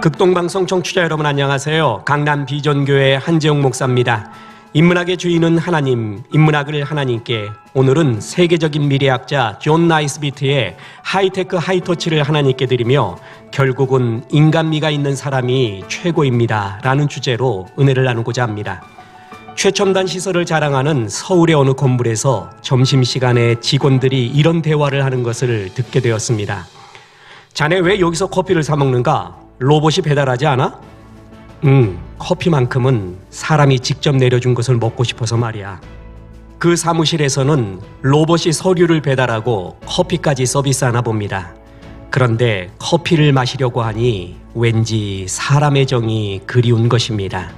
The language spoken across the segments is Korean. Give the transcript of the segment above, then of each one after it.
극동방송 청취자 여러분 안녕하세요. 강남 비전교회 한재용 목사입니다. 인문학의 주인은 하나님, 인문학을 하나님께 오늘은 세계적인 미래학자 존 나이스비트의 하이테크 하이터치를 하나님께 드리며 결국은 인간미가 있는 사람이 최고입니다. 라는 주제로 은혜를 나누고자 합니다. 최첨단 시설을 자랑하는 서울의 어느 건물에서 점심시간에 직원들이 이런 대화를 하는 것을 듣게 되었습니다. 자네 왜 여기서 커피를 사 먹는가? 로봇이 배달하지 않아? 음, 커피만큼은 사람이 직접 내려준 것을 먹고 싶어서 말이야. 그 사무실에서는 로봇이 서류를 배달하고 커피까지 서비스하나 봅니다. 그런데 커피를 마시려고 하니 왠지 사람의 정이 그리운 것입니다.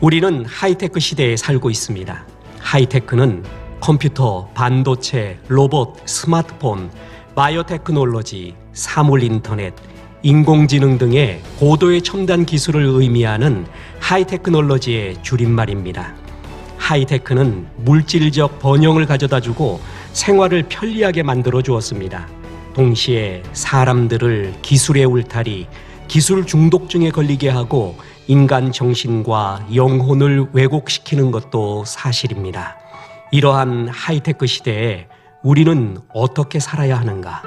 우리는 하이테크 시대에 살고 있습니다. 하이테크는 컴퓨터, 반도체, 로봇, 스마트폰, 바이오테크놀로지, 사물 인터넷, 인공지능 등의 고도의 첨단 기술을 의미하는 하이테크놀로지의 줄임말입니다. 하이테크는 물질적 번영을 가져다 주고 생활을 편리하게 만들어 주었습니다. 동시에 사람들을 기술의 울타리, 기술 중독증에 걸리게 하고 인간 정신과 영혼을 왜곡시키는 것도 사실입니다. 이러한 하이테크 시대에 우리는 어떻게 살아야 하는가?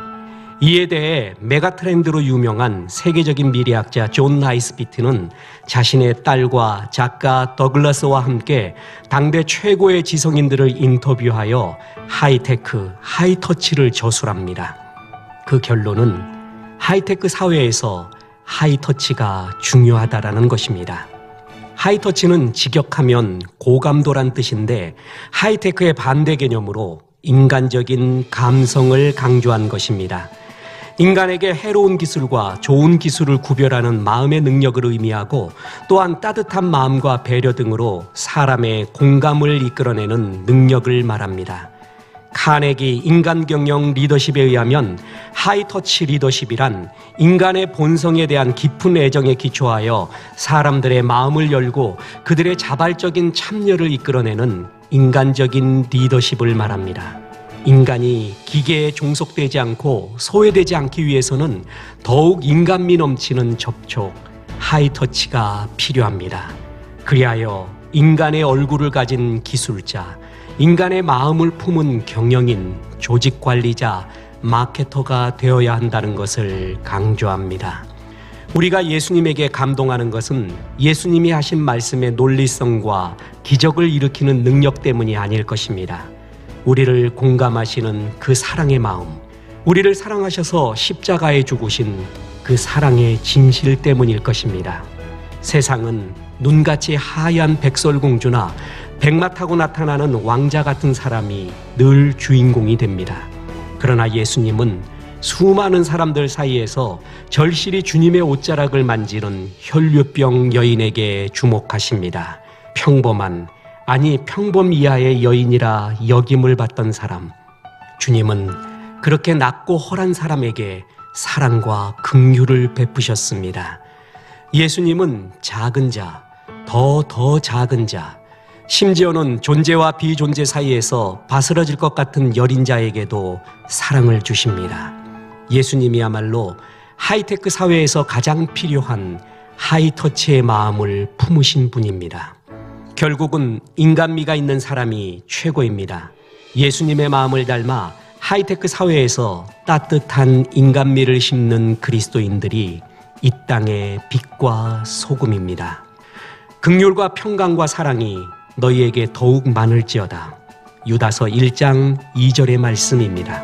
이에 대해 메가 트렌드로 유명한 세계적인 미래학자 존 나이스비트는 자신의 딸과 작가 더글라스와 함께 당대 최고의 지성인들을 인터뷰하여 하이테크, 하이터치를 저술합니다. 그 결론은 하이테크 사회에서 하이터치가 중요하다라는 것입니다. 하이터치는 직역하면 고감도란 뜻인데 하이테크의 반대 개념으로 인간적인 감성을 강조한 것입니다. 인간에게 해로운 기술과 좋은 기술을 구별하는 마음의 능력을 의미하고 또한 따뜻한 마음과 배려 등으로 사람의 공감을 이끌어내는 능력을 말합니다. 카네기 인간 경영 리더십에 의하면 하이터치 리더십이란 인간의 본성에 대한 깊은 애정에 기초하여 사람들의 마음을 열고 그들의 자발적인 참여를 이끌어내는 인간적인 리더십을 말합니다. 인간이 기계에 종속되지 않고 소외되지 않기 위해서는 더욱 인간미 넘치는 접촉, 하이터치가 필요합니다. 그리하여 인간의 얼굴을 가진 기술자, 인간의 마음을 품은 경영인, 조직 관리자, 마케터가 되어야 한다는 것을 강조합니다. 우리가 예수님에게 감동하는 것은 예수님이 하신 말씀의 논리성과 기적을 일으키는 능력 때문이 아닐 것입니다. 우리를 공감하시는 그 사랑의 마음, 우리를 사랑하셔서 십자가에 죽으신 그 사랑의 진실 때문일 것입니다. 세상은 눈같이 하얀 백설공주나 백마 타고 나타나는 왕자 같은 사람이 늘 주인공이 됩니다. 그러나 예수님은 수많은 사람들 사이에서 절실히 주님의 옷자락을 만지는 혈류병 여인에게 주목하십니다. 평범한 아니 평범 이하의 여인이라 역임을 받던 사람. 주님은 그렇게 낮고 헐한 사람에게 사랑과 긍휼을 베푸셨습니다. 예수님은 작은 자, 더더 작은 자, 심지어는 존재와 비존재 사이에서 바스러질 것 같은 여린 자에게도 사랑을 주십니다. 예수님이야말로 하이테크 사회에서 가장 필요한 하이터치의 마음을 품으신 분입니다. 결국은 인간미가 있는 사람이 최고입니다. 예수님의 마음을 닮아 하이테크 사회에서 따뜻한 인간미를 심는 그리스도인들이 이 땅의 빛과 소금입니다. 극률과 평강과 사랑이 너희에게 더욱 많을지어다. 유다서 1장 2절의 말씀입니다.